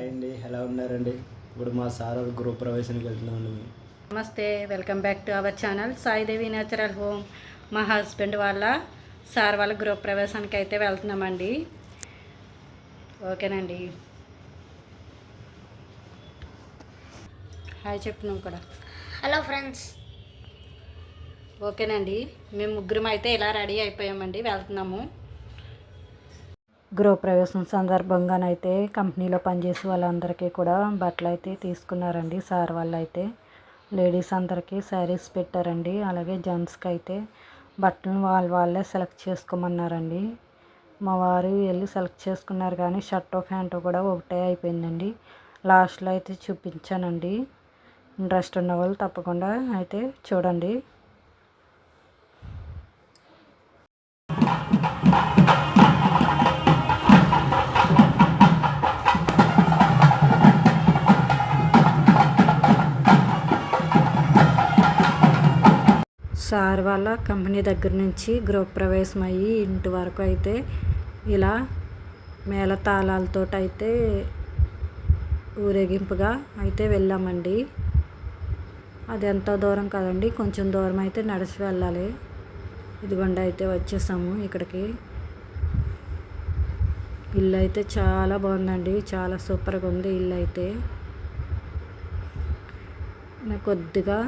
Hi అండి. ఎలా ఉన్నారండి? ఇప్పుడు మా సార్ గృహ ప్రవేశానికి వెళ్తున్నామండి. నమస్తే. Welcome back to our channel. Saidevi natural home. మా హస్బెండ్ వాళ్ళ సార్ వాళ్ళ గృహ ప్రవేశానికి అయితే వెళ్తున్నామండి. ఓకేనండి. హాయ్ చెప్పు నువ్వు కూడా. Hello friends. ఓకేనండి. మేము ముగ్గురం అయితే ఇలా రెడీ అయిపోయామండి. వెళ్తున్నాము. గృహప్రవేశం సందర్భంగానైతే కంపెనీలో పనిచేసే వాళ్ళందరికీ కూడా బట్టలు అయితే తీసుకున్నారండి. సార్ వాళ్ళు అయితే లేడీస్ అందరికీ శారీస్ పెట్టారండి. అలాగే జెంట్స్కి అయితే బట్టలు వాళ్ళ వాళ్ళే సెలెక్ట్ చేసుకోమన్నారండి. మా వారు వెళ్ళి సెలెక్ట్ చేసుకున్నారు కానీ షర్ట్ ప్యాంటు కూడా ఒకటే అయిపోయిందండి. లాస్ట్లో అయితే చూపించానండి. ఇంట్రెస్ట్ ఉన్న వాళ్ళు తప్పకుండా అయితే చూడండి. సార్ వాళ్ళ కంపెనీ దగ్గర నుంచి గృహప్రవేశం అయ్యి ఇంటి వరకు అయితే ఇలా మేళ తాళాలతో అయితే ఊరేగింపుగా అయితే వెళ్ళామండి. అది ఎంతో దూరం కదండి కొంచెం దూరం అయితే నడిచి వెళ్ళాలి. ఇదిగోండి అయితే వచ్చేసాము ఇక్కడికి. ఇల్లు అయితే చాలా బాగుందండి చాలా సూపర్గా ఉంది ఇల్లు అయితే నాకు కొద్దిగా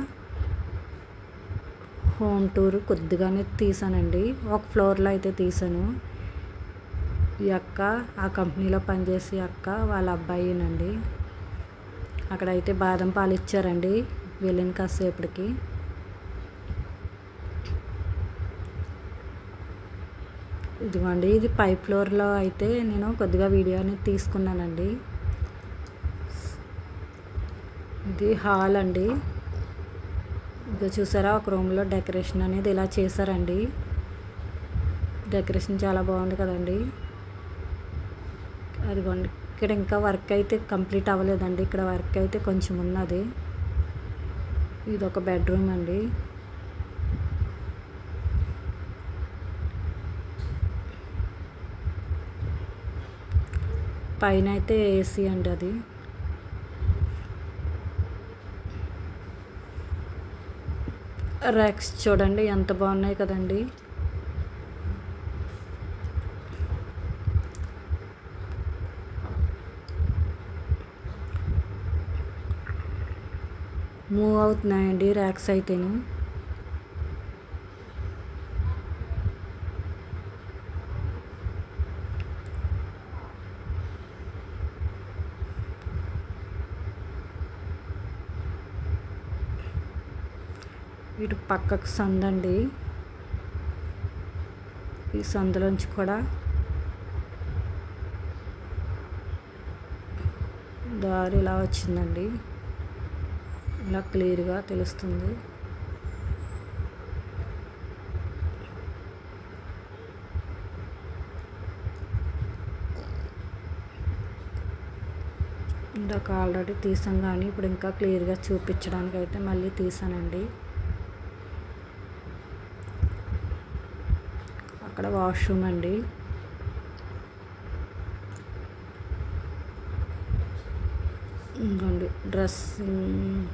హోమ్ టూర్ కొద్దిగానే తీసానండి. ఒక ఫ్లోర్లో అయితే తీసాను. ఈ అక్క ఆ కంపెనీలో పనిచేసే అక్క వాళ్ళ అబ్బాయినండి. అక్కడైతే బాదం పాలు ఇచ్చారండి వెళ్ళిన కాసేపటికి. ఇదిగోండి ఇది పై ఫ్లోర్లో అయితే నేను కొద్దిగా వీడియో అనేది తీసుకున్నానండి. ఇది హాల్ అండి. ఇక చూసారా ఒక రూమ్లో డెకరేషన్ అనేది ఇలా చేశారండి. డెకరేషన్ చాలా బాగుంది కదండి. అదిగోండి ఇక్కడ ఇంకా వర్క్ అయితే కంప్లీట్ అవ్వలేదండి. ఇక్కడ వర్క్ అయితే కొంచెం ఉన్నది. ఇది ఒక బెడ్రూమ్ అండి. పైన అయితే ఏసీ అండి అది. ర్యాక్స్ చూడండి ఎంత బాగున్నాయి కదండి. మూవ్ అవుతున్నాయండి ర్యాక్స్ అయితేను. ఇటు పక్కకు సందండి. ఈ సందులోంచి కూడా దారి ఇలా వచ్చిందండి. ఇలా క్లియర్గా తెలుస్తుంది. ఇందాక ఆల్రెడీ తీసాం కానీ ఇప్పుడు ఇంకా క్లియర్గా చూపించడానికి అయితే మళ్ళీ తీసానండి. అక్కడ వాష్రూమ్ అండి. ఇంకోండి డ్రెస్సింగ్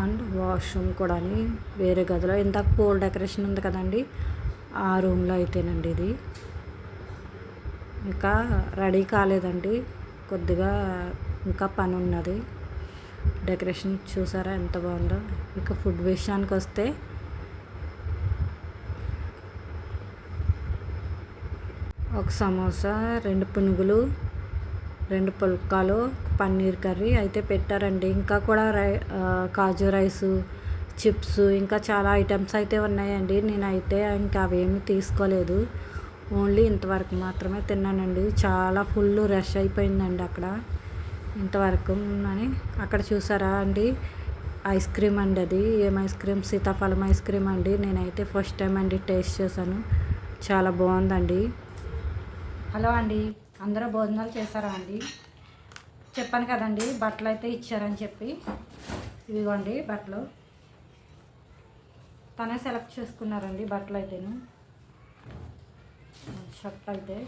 అండ్ వాష్రూమ్ కూడా అని వేరే గదిలో. ఇంతకు పూల్ డెకరేషన్ ఉంది కదండి ఆ రూమ్లో అయితేనండి ఇది. ఇంకా రెడీ కాలేదండి కొద్దిగా ఇంకా పని ఉన్నది డెకరేషన్ చూసారా ఎంత బాగుందో. ఇక ఫుడ్ విషయానికి వస్తే ఒక సమోసా రెండు పునుగులు రెండు పుల్కాలు పన్నీర్ కర్రీ అయితే పెట్టారండి. ఇంకా కూడా రై కాజు రైస్ చిప్స్ ఇంకా చాలా ఐటమ్స్ అయితే ఉన్నాయండి. నేనైతే ఇంకా అవేమి తీసుకోలేదు. ఓన్లీ ఇంతవరకు మాత్రమే తిన్నానండి. చాలా ఫుల్ రష్ అయిపోయిందండి అక్కడ. ఇంతవరకు అని అక్కడ చూసారా అండి? ఐస్ క్రీమ్ అండి అది. ఏం ఐస్ క్రీమ్? సీతాఫలం ఐస్ క్రీమ్ అండి. నేనైతే ఫస్ట్ టైం అండి టేస్ట్ చేశాను. చాలా బాగుందండి. హలో అండి. అందరూ భోజనాలు చేశారా అండి? చెప్పాను కదండి బట్టలు అయితే ఇచ్చారని చెప్పి. ఇదిగోండి బట్టలు. తనే సెలెక్ట్ చేసుకున్నారండి బట్టలు అయితేను. షర్ట్ అయితే.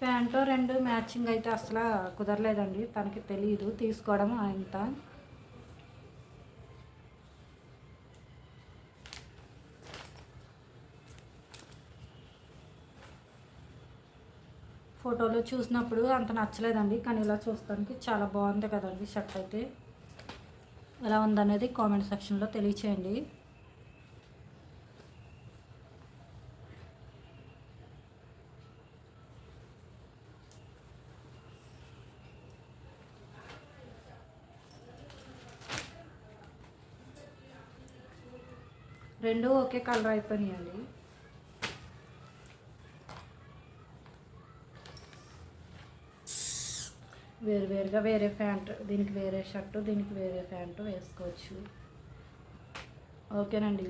ప్యాంటు రెండు మ్యాచింగ్ అయితే అసలు కుదరలేదండి. తనకి తెలియదు తీసుకోవడం ఇంత ఫోటోలో చూసినప్పుడు అంత నచ్చలేదండి కానీ ఇలా చూస్తానికి చాలా బాగుంది కదండి షర్ట్ అయితే. ఎలా ఉందనేది కామెంట్ సెక్షన్లో తెలియచేయండి. రెండు ఒకే కలర్ అయిపోయినాయండి. వేరు వేరుగా వేరే ప్యాంట్ దీనికి వేరే షర్టు దీనికి వేరే ప్యాంటు వేసుకోవచ్చు. ఓకేనండి.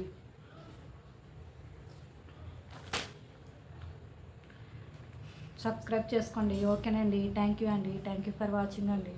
సబ్స్క్రైబ్ చేసుకోండి. ఓకేనండి. థ్యాంక్ యూ అండి. థ్యాంక్ యూ ఫర్ వాచింగ్ అండి.